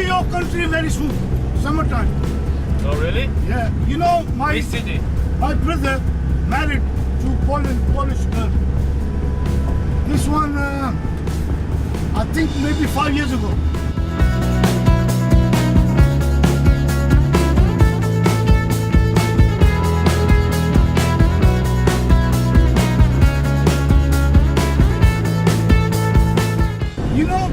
country very soon, summertime. Oh, really? Yeah, you know my Which city? my brother married to Poland Polish girl. This one, uh, I think maybe five years ago. You know,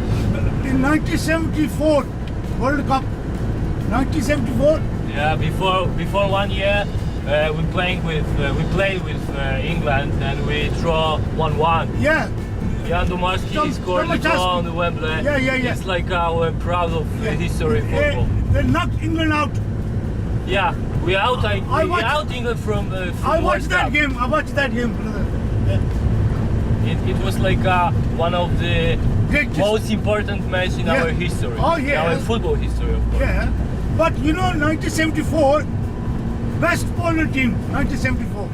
in 1974 World Cup, 1974. Yeah, before before one year, uh, we playing with uh, we played with uh, England and we draw one one. Yeah, Jan Domarski scored the goal on the Wembley. Yeah, yeah, yeah. It's like our proud of yeah. history football. they knocked England out. Yeah, we out I, I we watched- out England from, uh, from I watched that game. I watched that game, brother. Yeah. It, it was like uh, one of the Most important match in Yeah. our history. Oh, yeah. our football history, of course. Yeah, but you know, 1974, best Poland team, 1974,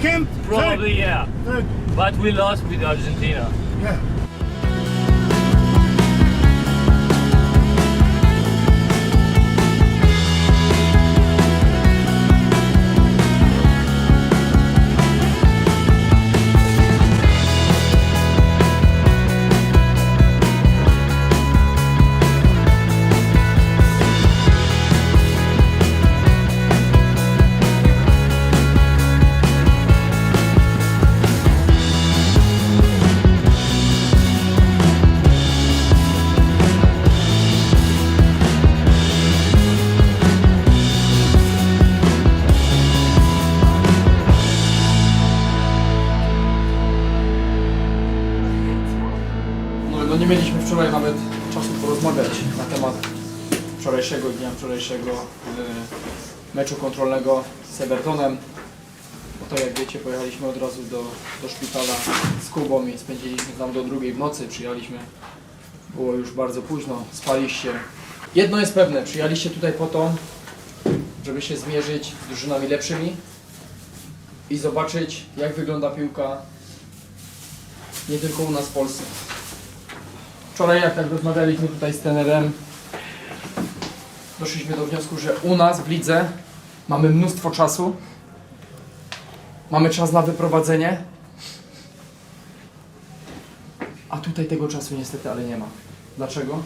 came Probably yeah, third. third. but we lost with Argentina. Yeah. Wczoraj nawet czasu porozmawiać na temat wczorajszego dnia, wczorajszego e, meczu kontrolnego z Evertonem. Bo to jak wiecie pojechaliśmy od razu do, do szpitala z Kubą i spędziliśmy tam do drugiej w nocy. Przyjechaliśmy, było już bardzo późno, spaliście. Jedno jest pewne, przyjechaliście tutaj po to, żeby się zmierzyć z drużynami lepszymi i zobaczyć jak wygląda piłka nie tylko u nas w Polsce. Wczoraj jak tak rozmawialiśmy tutaj z trenerem, doszliśmy do wniosku, że u nas w lidze mamy mnóstwo czasu. Mamy czas na wyprowadzenie. A tutaj tego czasu niestety ale nie ma. Dlaczego?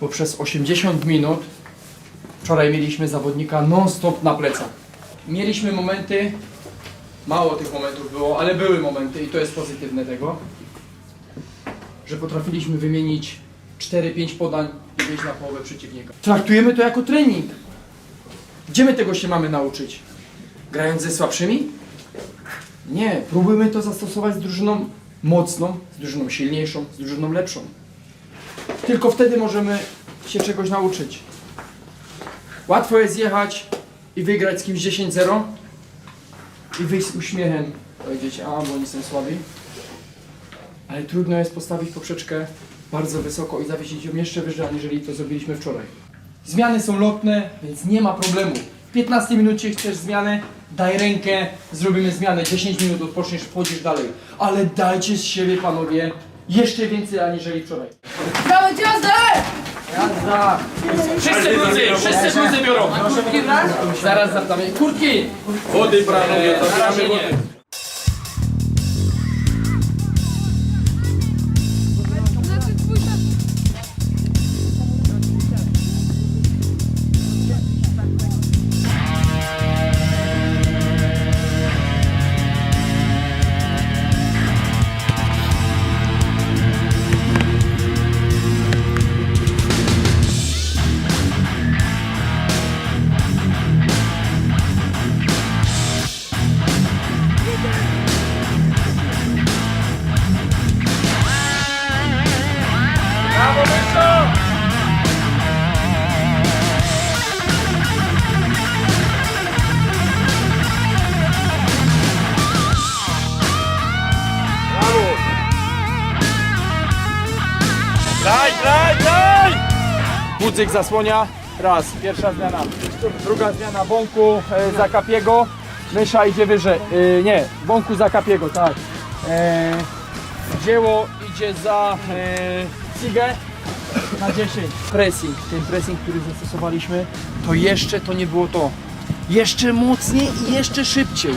Bo przez 80 minut wczoraj mieliśmy zawodnika non-stop na plecach. Mieliśmy momenty, mało tych momentów było, ale były momenty i to jest pozytywne tego, że potrafiliśmy wymienić 4-5 podań i wyjść na połowę przeciwnika. Traktujemy to jako trening. Gdzie my tego się mamy nauczyć? Grając ze słabszymi? Nie, próbujmy to zastosować z drużyną mocną, z drużyną silniejszą, z drużyną lepszą. Tylko wtedy możemy się czegoś nauczyć. Łatwo jest jechać i wygrać z kimś 10-0 i wyjść z uśmiechem. Powiedzieć, a bo oni są słabi. Ale trudno jest postawić poprzeczkę bardzo wysoko i zawiesić ją jeszcze wyżej, aniżeli to zrobiliśmy wczoraj. Zmiany są lotne, więc nie ma problemu. W 15 minucie chcesz zmianę, daj rękę, zrobimy zmianę. 10 minut odpoczniesz, wchodzisz dalej. Ale dajcie z siebie, panowie, jeszcze więcej aniżeli wczoraj. Dawać jazdę! Jazda! Wszyscy bluzy, wszyscy bluzy biorą. Zaraz zapytamy. Kurtki! Wody branowie, Na razie Daj, daj, daj! Budzyk zasłania. Raz, pierwsza zmiana. Druga zmiana bąku e, za kapiego. Mysza idzie wyżej. E, nie, bąku za kapiego, tak. E, dzieło idzie za e, Sigę. na 10. Pressing, ten pressing, który zastosowaliśmy, to jeszcze to nie było to. Jeszcze mocniej i jeszcze szybciej.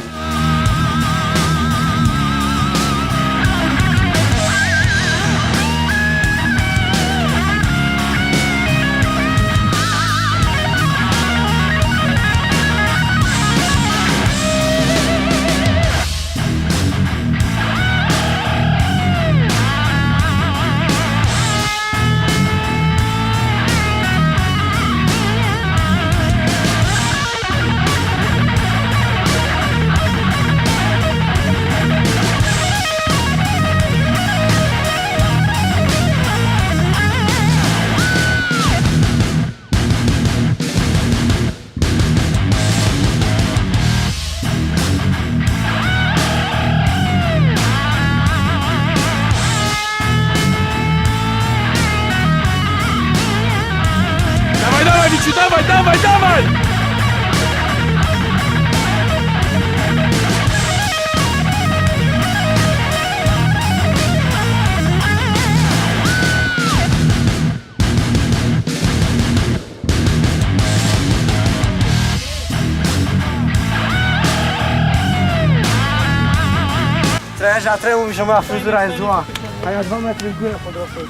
Trenerze, a trener mówi, że moja fryzura jest zła. A ja dwa metry w górę podrosłem.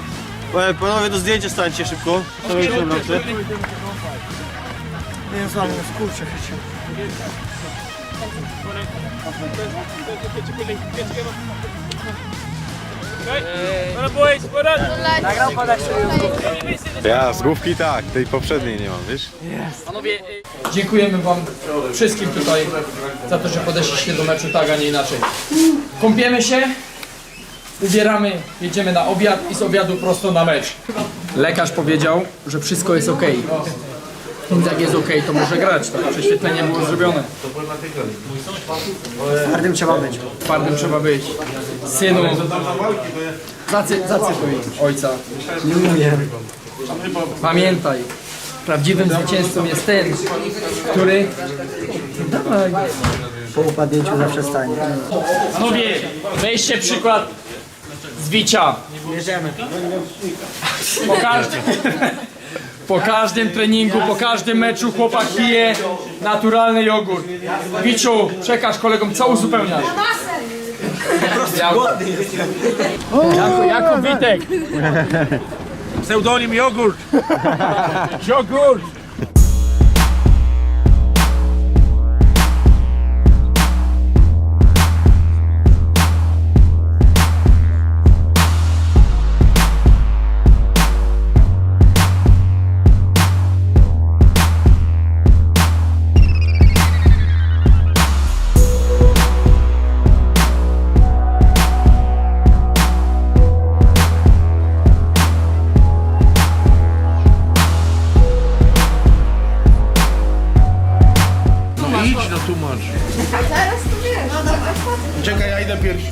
Panowie, do zdjęcia stańcie szybko. Co robicie w nocy? Nie wiem, co mam skurczę się. Nagrał. Ja, z główki tak, tej poprzedniej nie mam, wiesz? Dziękujemy Wam wszystkim tutaj za to, że podeszliście do meczu tak, a nie inaczej. Kąpiemy się, ubieramy, jedziemy na obiad i z obiadu prosto na mecz. Lekarz powiedział, że wszystko jest ok. Więc jak jest ok, to może grać. Tak? Prześwietlenie było zrobione. Twardym trzeba być. Twardym trzeba być. Synu, zacy, zacytuj ojca. Nie umiem. Pamiętaj, prawdziwym zwycięzcą jest ten, który... Dawaj. Po upadnięciu zawsze stanie. Panowie, weźcie przykład z Wicia. Bierzemy. Po każdym, po każdym treningu, po każdym meczu chłopak pije naturalny jogurt. Wiciu, przekaż kolegom, co uzupełniasz? Jako, jako Witek. Pseudonim jogurt! Jogurt! No tłumacz. Zaraz to wiesz. Czekaj, ja idę pierwszy.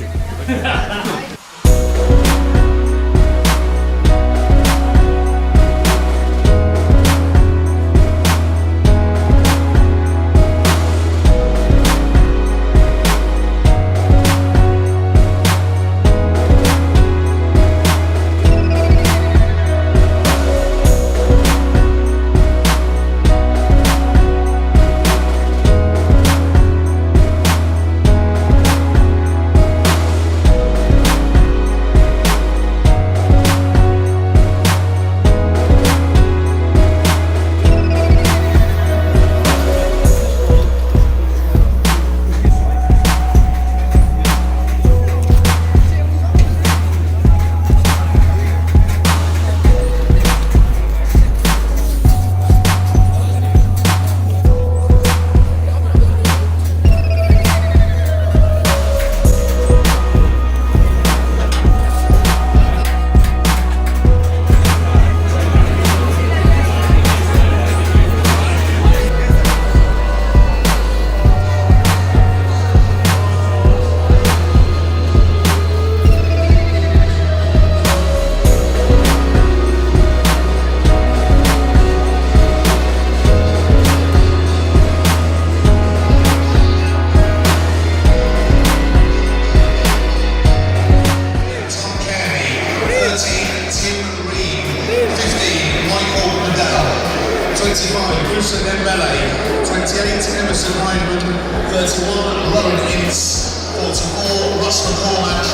Cormac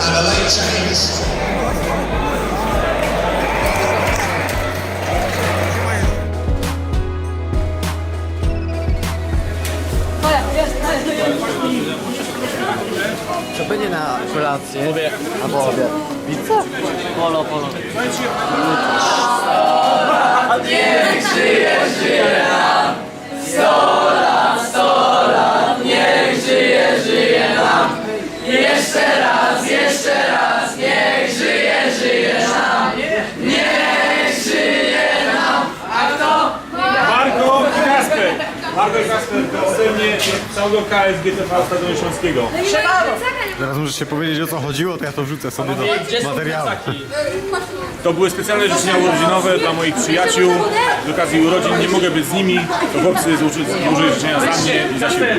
and Elaine James. Co będzie na kolację? Albo obiad. Pizza? Polo, polo. Marko i Kasper. Marko i Kasper to ode mnie całego KSGTV Stadionu Śląskiego. Teraz możecie powiedzieć o co chodziło, to ja to wrzucę sobie do materiału. To były specjalne życzenia urodzinowe dla moich przyjaciół. Z okazji urodzin nie mogę być z nimi. To chłopcy złożyli złożyli życzenia za mnie i za siebie.